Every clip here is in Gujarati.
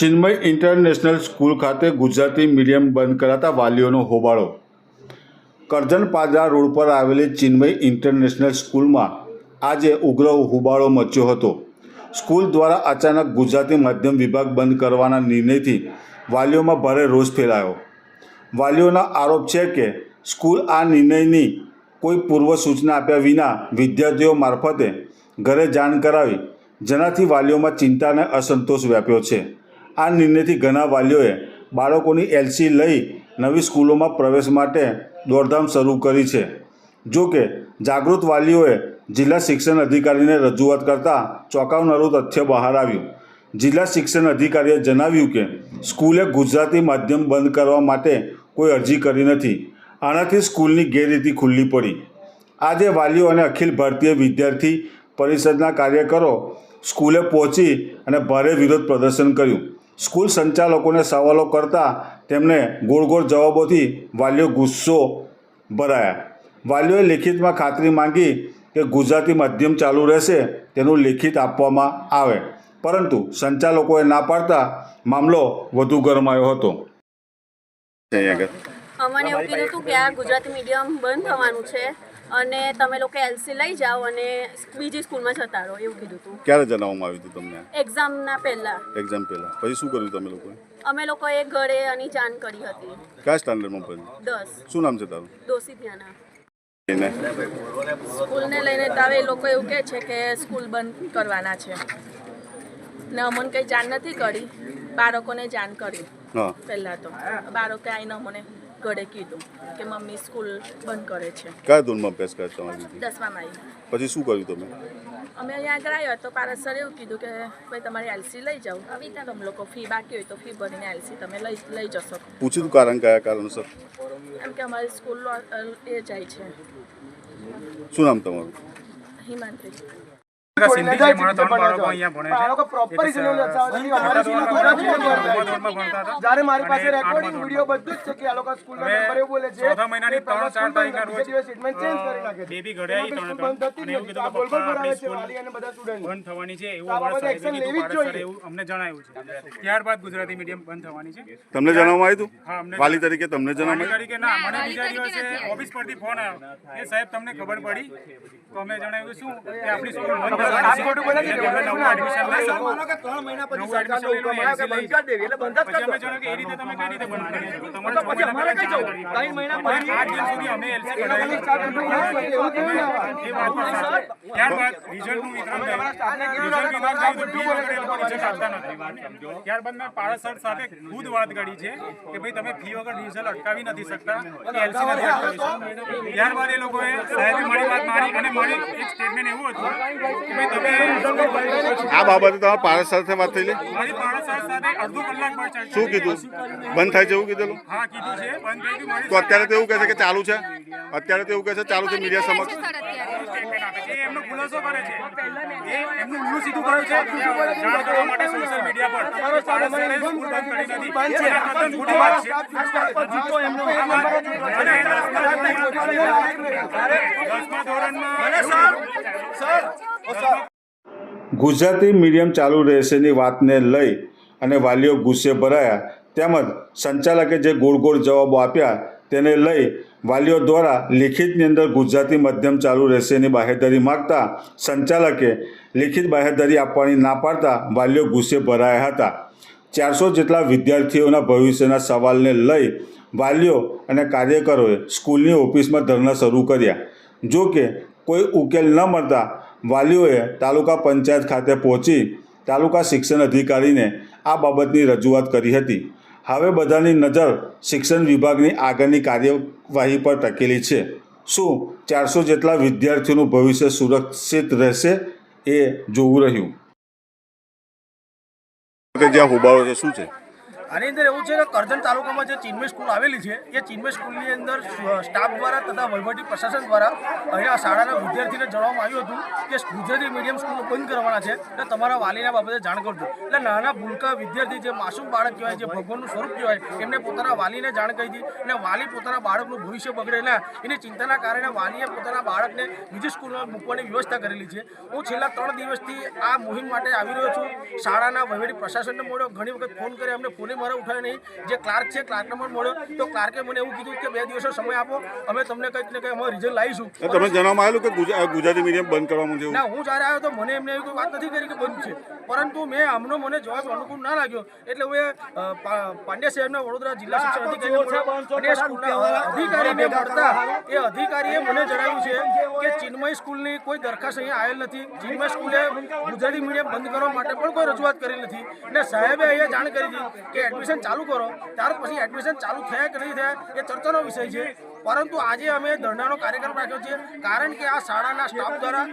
ચિન્મય ઇન્ટરનેશનલ સ્કૂલ ખાતે ગુજરાતી મીડિયમ બંધ કરાતા વાલીઓનો હોબાળો. કરજણ પાદરા રોડ પર આવેલી ચિન્મય ઇન્ટરનેશનલ સ્કૂલમાં આજે ઉગ્ર હોબાળો મચ્યો હતો. સ્કૂલ દ્વારા અચાનક ગુજરાતી માધ્યમ વિભાગ બંધ કરવાના નિર્ણયથી વાલીઓમાં ભારે રોષ ફેલાયો. વાલીઓના આરોપ છે કે સ્કૂલ આ નિર્ણયની કોઈ પૂર્વ સૂચના આપ્યા વિના વિદ્યાર્થીઓ મારફતે ઘરે જાણ કરાવી, જેનાથી વાલીઓમાં ચિંતા અને અસંતોષ વ્યાપ્યો છે. આ નિર્ણયથી ઘણા વાલીઓએ બાળકોની એલસી લઈ નવી સ્કૂલોમાં પ્રવેશ માટે દોડધામ શરૂ કરી છે. જો કે, જાગૃત વાલીઓએ જિલ્લા શિક્ષણ અધિકારીને રજૂઆત કરતાં ચોંકાવનારું તથ્ય બહાર આવ્યું. જિલ્લા શિક્ષણ અધિકારીએ જણાવ્યું કે, સ્કૂલે ગુજરાતી માધ્યમ બંધ કરવા માટે કોઈ અરજી કરી નથી. આનાથી સ્કૂલની ગેરરીતિ ખુલ્લી પડી. આજે વાલીઓ અને અખિલ ભારતીય વિદ્યાર્થી પરિષદના કાર્યકરો સ્કૂલે પહોંચી અને ભારે વિરોધ પ્રદર્શન કર્યું. સ્કૂલ સંચાલકોને સવાલો કરતા તેમને ગોળ ગોળ જવાબોથી વાલીઓ ગુસ્સો ભરાયા. વાલીઓએ લેખિતમાં ખાતરી માંગી કે ગુજરાતી માધ્યમ ચાલુ રહેશે તેનું લેખિત આપવામાં આવે. પરંતુ સંચાલકોએ ના પાડતા મામલો વધુ ગરમાયો હતો. અમને એવું કીધું હતું કે આ ગુજરાતી મીડિયમ બંધ થવાનું છે. અને તમે લોકો એલસી લઈ જાઓ અને બીજી સ્કૂલમાં જતા રહો એવું કીધું હતું ક્યારે જણાવવામાં આવ્યું હતું તમને? એક્ઝામના પહેલાં. એક્ઝામ પહેલા. પછી શું કર્યું તમે લોકોએ? અમે લોકોએ ઘરે આની જાણ કરી હતી. કયા સ્ટાન્ડર્ડમાં ભર્યું દસ. શું નામ છે તારું? દોશી ધ્યાના સ્કૂલને લઈને તાવે એ લોકો એવું કહે છે કે સ્કૂલ બંધ કરવાના છે. ને અમને કંઈ જાણ નથી કરી. બાળકોને જાણ કરી. હા. પહેલાં તો. બાળકો આવીને અમને ઘરે કીધું કે મમ્મી સ્કૂલ બંધ કરે છે. કયા ધોરણમાં અભ્યાસ કરે તમારી દસમામાં આવી. પછી શું કર્યું તમે? અમે અહીંયા આગળ આવ્યા તો પારસ સર એવું કીધું કે ભાઈ તમારી એલસી લઈ જાઓ. તમે લોકો ફી બાકી હોય તો ફી ભરીને એલસી તમે લઈ લઈ જશો. પૂછ્યું કારણ કયા કારણસર? એમ કે અમારી સ્કૂલ એ જાય છે. શું નામ તમારું? હિમાંત્રી. જ્યારે મારી પાસે રેકોર્ડિંગ વીડિયો બધું જ છે કે આ લોકો સ્કૂલના હવે નંબર એવું બોલે છે ચોથા મહિનાની કે પહેલા ત્રણ, ચાર સ્કૂલ બંધ તારીખના બીજા દિવસે statement કરી નાખે છે. બેબી ઘરે આવી એમાં ત્રણ સ્કૂલ બંધ થતી અને એવું કીધું કે બોલ બોલ કરાવે છે વાલી અને બધા સ્ટુડન્ટ બંધ થવાની છે એવું અમારા સાહેબે કીધું, જોઈએ. એવું અમને જણાવ્યું છે. ત્યારબાદ ગુજરાતી મીડિયમ બંધ થવાની છે. તમને જણાવવામાં આવ્યું હા, અમને વાલી તરીકે તમને જણાવવામાં તરીકે ના મને બીજા દિવસે ઓફિસ પરથી ફોન આવ્યો. એ સાહેબ તમને ખબર પડી? તો અમે જણાવ્યું શું કે આપણી સ્કૂલ બંધ કરવાની ખોટું બોલે છે. એટલે તમે નવું એડમિશન લેશો માનો કે ત્રણ મહિના પછી નવું સરકારનો હુકમ આવ્યો કે બંધ કરી દેવી, એટલે બંધ જ પછી અમે કે એ રીતે તમે કઈ રીતે બંધ કરી તો પછી અમારે કઈ જવું? જાણ મહિના પછી આઠ દિન સુધી અમે LC એકાદા કઢાવી. ચાર દિવસ એવું કેવું એ વાત. ત્યારબાદ વિતરણ રિઝલ્ટ વિતરણ થયું તો ફી વગર લોકો રિઝલ્ટ આપતા નથી. ત્યારબાદ મેં પારસ સર સાથે ખુદ વાત કરી છે કે ભાઈ તમે ફી વગર રિઝલ્ટ અટકાવી નથી શકતા કે એલસી નથી અટકાવી ત્યારબાદ એ લોકોએ સાહેબે મારી વાત માની અને મારી એક સ્ટેટમેન્ટ એવું હતું આ બાબતે તમારે પારસ સાથે વાત થયેલી પર ચર્ચા શું કીધું બંધ થાય છે એવું કીધેલું હા કીધું છે બંધ થઈ ગયું મારી તો અત્યારે તો એવું કહે છે કે ચાલુ છે અત્યારે તો એવું કહે છે ચાલુ છે મીડિયા સમક્ષ સ્ટેટમેન્ટ આપે છે. એ એમનો ખુલાસો કરે છે એ એમનું ઉલ્લું સીધું કર્યું છે જાણ કરવા માટે સોશિયલ મીડિયા પર પારસ સરે સ્કૂલ બંધ કરી નથી બંધ છે. એ તદ્દન ખોટી વાત છે જીતો એમનો અને દસમા ધોરણમાં ગુજરાતી મીડિયમ ચાલુ રહેશેની વાતને લઈ અને વાલીઓ ગુસ્સે ભરાયા. તેમજ સંચાલકે જે ગોળ ગોળ જવાબો આપ્યા તેને લઈ વાલીઓ દ્વારા લિખિતની અંદર ગુજરાતી માધ્યમ ચાલુ રહેશેની બાહેધરી માગતા સંચાલકે લિખિત બાહેધરી આપવાની ના પાડતા વાલીઓ ગુસ્સે ભરાયા હતા. ચારસો જેટલા વિદ્યાર્થીઓના ભવિષ્યના સવાલને લઈ વાલીઓ અને કાર્યકરોએ સ્કૂલની ઓફિસમાં ધરણા શરૂ કર્યા. જો કે કોઈ ઉકેલ ન મળતા વાલીઓએ તાલુકા પંચાયત ખાતે પહોંચી તાલુકા શિક્ષણ અધિકારીને આ બાબતની રજૂઆત કરી હતી. હવે બધાની નજર શિક્ષણ વિભાગની આગળની કાર્યવાહી પર ટકેલી છે. શું ચારસો જેટલા વિદ્યાર્થીઓનું ભવિષ્ય સુરક્ષિત રહેશે એ જોવું રહ્યું. જ્યાં હોબાળો છે, શું છે? આની અંદર એવું છે કે કરજણ તાલુકામાં જે ચિન્મય સ્કૂલ આવેલી છે, એ ચિન્મય સ્કૂલની અંદર સ્ટાફ દ્વારા તથા વહીવટી પ્રશાસન દ્વારા અહીંયા શાળાના વિદ્યાર્થીને જણાવવામાં આવ્યું હતું કે ગુજરાતી મીડિયમ સ્કૂલો બંધ કરવાના છે, એટલે તમારા વાલીના બાબતે જાણ કરજો. એટલે નાના ભૂલકા વિદ્યાર્થી જે માસૂમ બાળક કહેવાય, જે ભગવાનનું સ્વરૂપ કહેવાય, એમને પોતાના વાલીને જાણ કરી હતી અને વાલી પોતાના બાળકનું ભવિષ્ય બગડે ના, એની ચિંતાના કારણે વાલીએ પોતાના બાળકને બીજી સ્કૂલમાં મૂકવાની વ્યવસ્થા કરેલી છે. હું છેલ્લા ત્રણ દિવસથી આ મુહિમ માટે આવી રહ્યો છું. શાળાના વહીવટી પ્રશાસનને મળ્યો ઘણી વખત ફોન કરી અમને ફોને મારા ઉઠાવ્યો નહીં. જે ક્લાર્ક છે ક્લાર્કને પણ મળ્યો. તો ક્લાર્કે મને એવું કીધું કે બે દિવસનો સમય આપો. અમે તમને કંઈક ને કંઈક અમારું રિઝલ્ટ લાવીશું. તમે જણાવવામાં આવેલું કે ગુજરાતી મીડિયમ બંધ કરવામાં છે ના હું જ્યારે આવ્યો તો મને એમને એવી કોઈ વાત નથી કરી કે બંધ છે. પરંતુ મેં આમનો મને જવાબ અનુકૂળ ના લાગ્યો. એટલે હું અ, સાહેબના વડોદરા જિલ્લા શિક્ષણ અધિકારીને મળ્યો. અને સ્કૂલના અધિકારીને મળતા એ અધિકારીએ મને જણાવ્યું છે કે ચિન્મય સ્કૂલની કોઈ દરખાસ્ત અહીંયા આવેલ નથી. ચિન્મય સ્કૂલે ગુજરાતી મીડિયમ બંધ કરવા માટે પણ કોઈ રજૂઆત કરી નથી. અને સાહેબે અહીંયા જાણ કરી હતી કે એડમિશન ચાલુ કરો, ત્યાર પછી એડમિશન ચાલુ થયા કે નહીં થયા એ ચર્ચાનો વિષય છે. પરંતુ આજે અમે ધરણાનો કાર્યક્રમ રાખ્યો છે, કારણ કે આ શાળાના સ્ટાફ દ્વારા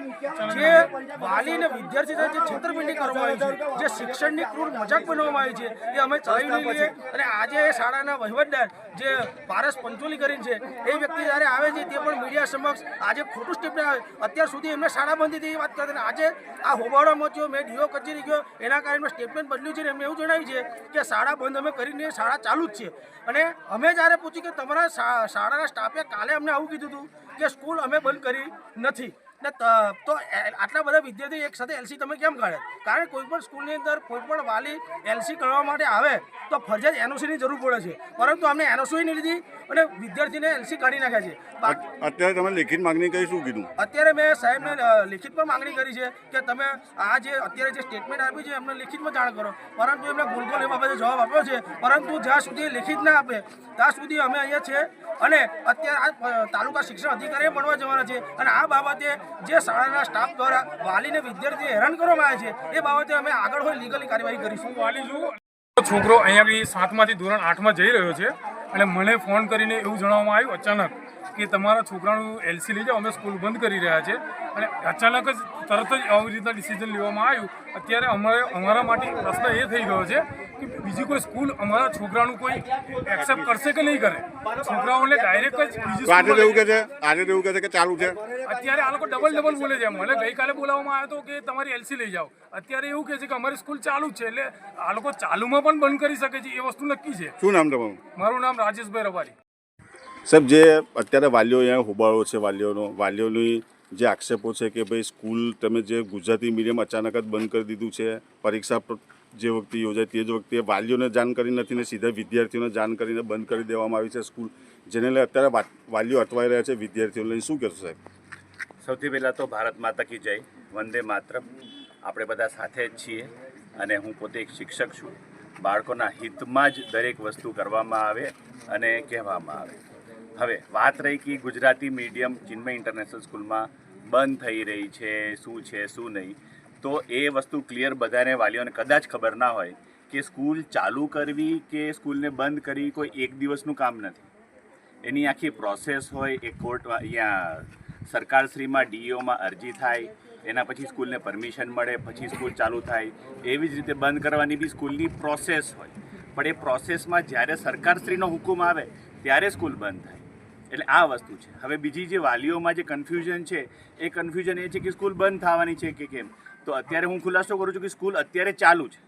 જે વાલી અને વિદ્યાર્થી જે છેતરપિંડી કરવામાં આવી છે, જે શિક્ષણની ક્રૂર મજાક બનાવવામાં આવી છે, એ અમે ચલાવી લઈએ. અને આજે એ શાળાના વહીવટદાર જે પારસ પંચોલી કરીને છે, એ વ્યક્તિ જ્યારે આવે છે, તે પણ મીડિયા સમક્ષ આજે ખોટું સ્ટેપ આવે. અત્યાર સુધી એમને શાળા બંધ હતી, એ વાત કરતા આજે આ હોબાળો મચ્યો, મેં ડીઓ કચેરી ગયો, એના કારણે સ્ટેટમેન્ટ બદલ્યું છે ને એમને એવું જણાવ્યું છે કે શાળા બંધ અમે કરીને શાળા ચાલુ જ છે. અને અમે જ્યારે પૂછ્યું કે તમારા શાળાના સ્ટાફે કાલે અમને આવું કીધું હતું કે સ્કૂલ અમે બંધ કરી નથી. ને ત- તો આટલા બધા વિદ્યાર્થી એક સાથે એલસી તમે કેમ કાઢે? કારણ કે કોઈ પણ સ્કૂલની અંદર કોઈ પણ વાલી એલસી કરવા માટે આવે તો ફરજિયાત એનઓસીની જરૂર પડે છે. પરંતુ અમને એનઓસી નહીં લીધી અને વિદ્યાર્થીને એલસી કાઢી નાખ્યા છે. અત્યારે તમે લેખિત માંગણી કરી શું કીધું? અત્યારે મેં સાહેબને લેખિત પણ માંગણી કરી છે કે તમે આ જે અત્યારે જે સ્ટેટમેન્ટ આપ્યું છે એમને લેખિતમાં જાણ કરો. પરંતુ એમને ગુલગોલ એ બાબતે જવાબ આપ્યો છે. પરંતુ જ્યાં સુધી લેખિત ના આપે ત્યાં સુધી અમે અહીંયા છે અને અત્યારે આ તાલુકા શિક્ષણ અધિકારીએ મળવા જવાના છે. અને આ બાબતે જે શાળાના સ્ટાફ દ્વારા વાલીને વિદ્યાર્થીને હેરાન કરવામાં આવે છે, એ બાબતે અમે આગળ હોય લીગલી કાર્યવાહી કરીશું. વાલી છું. છોકરો અહીંયા બી સાતમાંથી ધોરણ આઠમાં જઈ રહ્યો છે અને મને ફોન કરીને એવું જણાવવામાં આવ્યું અચાનક કે તમારા છોકરાનું એલસી લઈ જાઓ, અમે સ્કૂલ બંધ કરી રહ્યા છે. અને અચાનક જ તરત જ આવી રીતના ડિસિઝન લેવામાં આવ્યું. અત્યારે અમારે અમારા માટે પ્રશ્ન એ થઈ ગયો છે કે બીજી કોઈ સ્કૂલ અમારા છોકરાનું કોઈ એક્સેપ્ટ કરશે કે નહીં કરે? છોકરાઓને ડાયરેક્ટ જ બીજી આજે એવું કે છે? આજે એવું કે છે કે ચાલુ છે? અત્યારે આ લોકો ડબલ ડબલ બોલે છે. મને ગઈકાલે બોલાવવામાં આવ્યો હતો કે તમારી એલસી લઈ જાઓ. અત્યારે એવું કહે છે કે અમારી સ્કૂલ ચાલુ છે એટલે આ લોકો ચાલુમાં પણ બંધ કરી શકે છે. એ વસ્તુ નક્કી છે. શું નામ તમારું? મારું નામ રાજેશભાઈ રબારી. સાહેબ જે અત્યારે વાલીઓ અહીંયા હોબાળો છે વાલીઓનો વાલીઓની જે આક્ષેપો છે કે ભાઈ સ્કૂલ તમે જે ગુજરાતી મીડિયમ અચાનક જ બંધ કરી દીધું છે પરીક્ષા જે વખતે યોજાય તે જ વખતે વાલીઓને જાણ કરી નથી ને સીધા વિદ્યાર્થીઓને જાણ કરીને બંધ કરી દેવામાં આવી છે સ્કૂલ, જેને લઈ અત્યારે વાલીઓ અટવાઈ રહ્યા છે. વિદ્યાર્થીઓને લઈને શું કહેશો સાહેબ? સૌથી પહેલાં તો ભારત માતા કી જય. વંદે માત્ર આપણે બધા સાથે જ છીએ અને હું પોતે એક શિક્ષક છું. બાળકોના હિતમાં જ દરેક વસ્તુ કરવામાં આવે અને કહેવામાં આવે. હવે વાત રહી કે ગુજરાતી મીડિયમ ચિન્મય ઇન્ટરનેશનલ સ્કૂલમાં બંધ થઈ રહી છે, શું છે, શું નહીં. તો એ વસ્તુ ક્લિયર બધાને વાલીઓને કદાચ ખબર ના હોય કે સ્કૂલ ચાલુ કરવી કે સ્કૂલને બંધ કરવી કોઈ એક દિવસનું કામ નથી. એની આખી પ્રોસેસ હોય, એ કોર્ટ અહીંયા સરકારશ્રીમાં ડીઓમાં અરજી થાય, એના પછી સ્કૂલને પરમિશન મળે, પછી સ્કૂલ ચાલુ થાય, એવી જ રીતે બંધ કરવાની બી સ્કૂલની પ્રોસેસ હોય. પણ એ પ્રોસેસમાં જ્યારે સરકારશ્રીનો હુકમ આવે, ત્યારે સ્કૂલ બંધ થાય. એટલે આ વસ્તુ છે. હવે બીજી જે વાલીઓમાં જે કન્ફ્યુઝન છે, એ કન્ફ્યુઝન એ છે કે સ્કૂલ બંધ થવાની છે કે કેમ? તો અત્યારે હું ખુલાસો કરું છું કે સ્કૂલ અત્યારે ચાલુ છે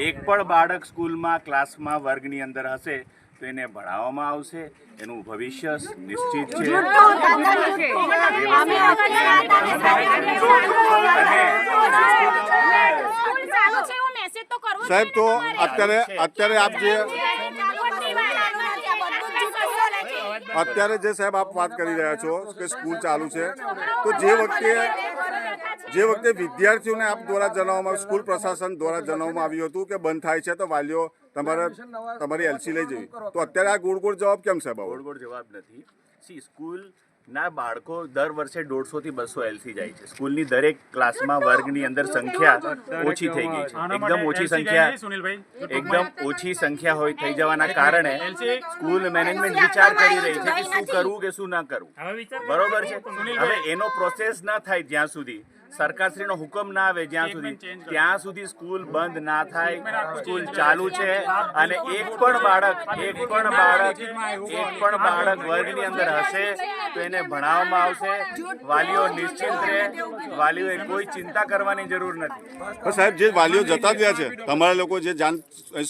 એક પણ બાળક સ્કૂલમાં ક્લાસમાં વર્ગની અંદર હશે તો એને ભણાવવામાં આવશે એનું ભવિષ્ય નિશ્ચિત છે સાહેબ તો અત્યારે અત્યારે આપ જે અત્યારે જે સાહેબ આપ વાત કરી રહ્યા છો કે સ્કૂલ ચાલુ છે તો જે વખતે જે વખતે વિદ્યાર્થીઓને આપ દ્વારા જણાવવામાં આવ્યું, સ્કૂલ પ્રશાસન દ્વારા જણાવવામાં આવ્યું હતું કે બંધ થાય છે તો વાલીઓ તમારે તમારી એલસી લઈ જવી તો અત્યારે આ ગોળ ગોળ જવાબ કેમ સાહેબ ગોળ ગોળ જવાબ નથી. સી સ્કૂલ ના બાળકો દર વર્ષે દોઢસો થી બસો એલસી જાય છે. સ્કૂલની દરેક ક્લાસમાં વર્ગની અંદર સંખ્યા ઓછી થઈ ગઈ છે. એકદમ ઓછી સંખ્યા એકદમ ઓછી સંખ્યા હોય થઈ જવાના કારણે સ્કૂલ મેનેજમેન્ટ વિચાર કરી રહી છે કે શું કરવું કે શું ના કરવું બરોબર છે? હવે એનો પ્રોસેસ ના થાય જ્યાં સુધી. સરકારશ્રીનો હુકમ ના આવે જ્યાં સુધી. ત્યાં સુધી સ્કૂલ બંધ ના થાય સ્કૂલ ચાલુ છે અને એક પણ બાળક એક પણ બાળક એક પણ બાળક વર્ગની અંદર હશે તો એને ભણાવવામાં આવશે. વાલીઓ નિશ્ચિંત રહે. વાલીઓએ કોઈ ચિંતા કરવાની જરૂર નથી. સાહેબ જે વાલીઓ જતા રહ્યા છે તમારા લોકો જે જાણ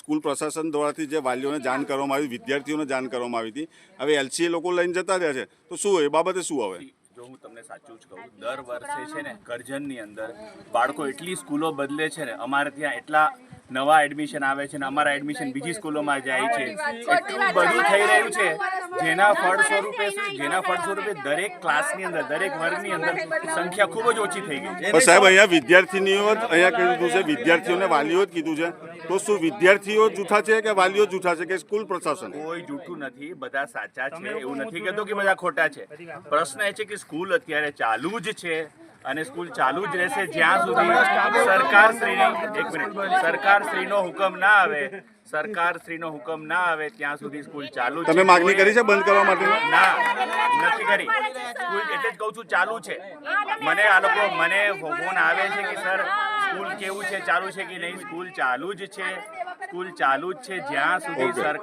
સ્કૂલ પ્રશાસન દ્વારાથી જે વાલીઓને જાણ કરવામાં આવી વિદ્યાર્થીઓને જાણ કરવામાં આવી હતી હવે એલસીએ લોકો લઈને જતા રહ્યા છે. તો શું એ બાબતે શું હવે જો હું તમને સાચું જ કહું, દર વર્ષે છે ને કરજણની અંદર બાળકો એટલી સ્કૂલો બદલે છે ને, અમારે ત્યાં એટલા નવા એડમિશન આવે છે ને અમારા એડમિશન બીજી સ્કૂલોમાં જાય છે. એટલું બધું થઈ રહ્યું છે. જેના ફળ સ્વરૂપે શું જેના ફળ સ્વરૂપે દરેક ક્લાસની અંદર દરેક વર્ગની અંદર સંખ્યા ખૂબ જ ઓછી થઈ ગઈ છે. પણ સાહેબ અહીંયા વિદ્યાર્થીનીઓ અહીંયા કીધું છે વિદ્યાર્થીઓને વાલીઓ જ કીધું છે. તો શું વિદ્યાર્થીઓ જૂઠા છે કે વાલીઓ જૂઠા છે કે સ્કૂલ પ્રશાસન? કોઈ જૂઠું નથી બધા સાચા છે એવું નથી કહેતો કે બધા ખોટા છે. પ્રશ્ન એ છે કે સ્કૂલ અત્યારે ચાલુ જ છે. અને સ્કૂલ ચાલુ જ રહેશે જ્યાં સુધી સરકાર શ્રીનો એક મિનિટ સરકાર શ્રીનો હુકમ ના આવે સરકાર શ્રીનો હુકમ ના આવે ત્યાં સુધી સ્કૂલ ચાલુ તમે માગણી કરી છે બંધ કરવા માટે ના નથી કરી. સ્કૂલ એટલે જ કહું છું ચાલુ છે. મને આ લોકો મને ફોન આવે છે કે સર સ્કૂલ કેવું છે ચાલુ છે કે નહીં? સ્કૂલ ચાલુ જ છે. સ્કૂલ ચાલુ જ છે જ્યાં સુધી સરકાર